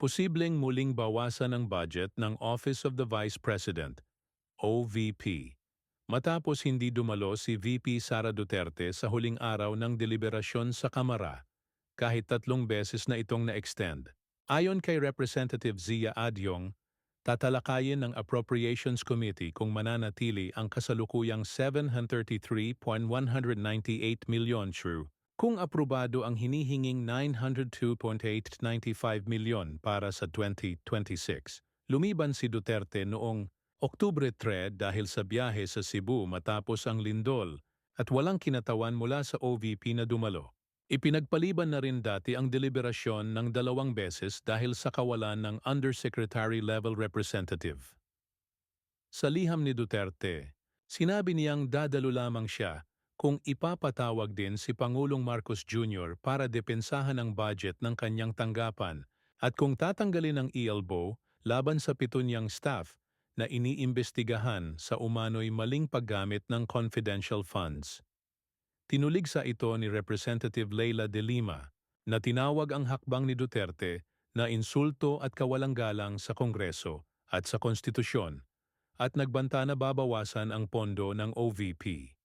posibleng muling bawasan ang budget ng Office of the Vice President, OVP. Matapos hindi dumalo si VP Sara Duterte sa huling araw ng deliberasyon sa Kamara, kahit tatlong beses na itong na-extend. Ayon kay Representative Zia Adyong, tatalakayin ng Appropriations Committee kung mananatili ang kasalukuyang 733.198 milyon true kung aprobado ang hinihinging 902.895 milyon para sa 2026. Lumiban si Duterte noong Oktubre 3 dahil sa biyahe sa Cebu matapos ang lindol at walang kinatawan mula sa OVP na dumalo. Ipinagpaliban na rin dati ang deliberasyon ng dalawang beses dahil sa kawalan ng Undersecretary level representative. Sa liham ni Duterte, sinabi niyang dadalo lamang siya kung ipapatawag din si Pangulong Marcos Jr. para depensahan ang budget ng kanyang tanggapan at kung tatanggalin ang ELBO laban sa pito niyang staff na iniimbestigahan sa umano'y maling paggamit ng confidential funds. Tinulig sa ito ni Representative Leila de Lima na tinawag ang hakbang ni Duterte na insulto at kawalang galang sa Kongreso at sa Konstitusyon at nagbanta na babawasan ang pondo ng OVP.